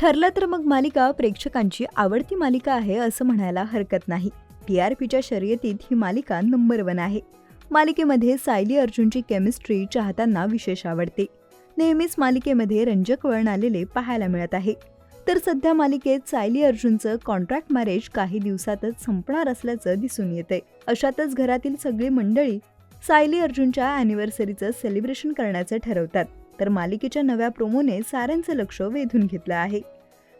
ठरलं तर मग मालिका प्रेक्षकांची आवडती मालिका आहे असं म्हणायला हरकत नाही. टी आर पीच्या शर्यतीत ही मालिका नंबर वन आहे. मालिकेमध्ये सायली अर्जुनची केमिस्ट्री चाहत्यांना विशेष आवडते. नेहमीच मालिकेमध्ये रंजक वळण आलेले पाहायला मिळत आहे. तर सध्या मालिकेत सायली अर्जुनचं कॉन्ट्रॅक्ट मॅरेज काही दिवसातच संपणार असल्याचं दिसून येतंय. अशातच घरातील सगळी मंडळी सायली अर्जुनच्या अॅनिव्हर्सरीचं सेलिब्रेशन करण्याचं ठरवतात. तर मालिकेच्या नव्या प्रोमोने साऱ्यांचं लक्ष वेधून घेतलं आहे.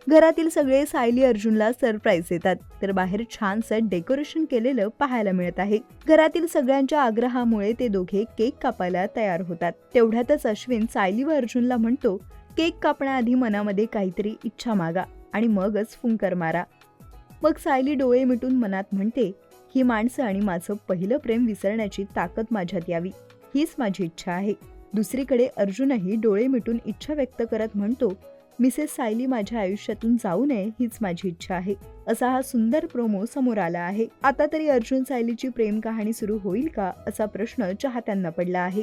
घरातील सगळे सायली अर्जुनला सरप्राईज देतात तर बाहेर छानसं डेकोरेशन केलेलं पाहायला मिळत आहे. घरातील सगळ्यांच्या आग्रहामुळे ते दोघे केक कापायला तयार होतात. तेवढ्यातच अश्विन सायली व अर्जुनला म्हणतो केक कापण्याआधी मनामध्ये काहीतरी इच्छा मागा आणि मगच फुंकर मारा. मग सायली डोळे मिटून मनात म्हणते ही माणसं आणि माझं पहिलं प्रेम विसरण्याची ताकद माझ्यात यावी. हीच माझी इच्छा आहे. दुसरीकडे अर्जुनही डोळे मिटून इच्छा व्यक्त करत म्हणतो मिसेस सायली माझ्या आयुष्यातून जाऊ नये हीच माझी इच्छा आहे. असा हा सुंदर प्रोमो समोर आला आहे. आता तरी अर्जुन सायलीची प्रेम कहाणी सुरू होईल का असा प्रश्न चाहत्यांना पडला आहे.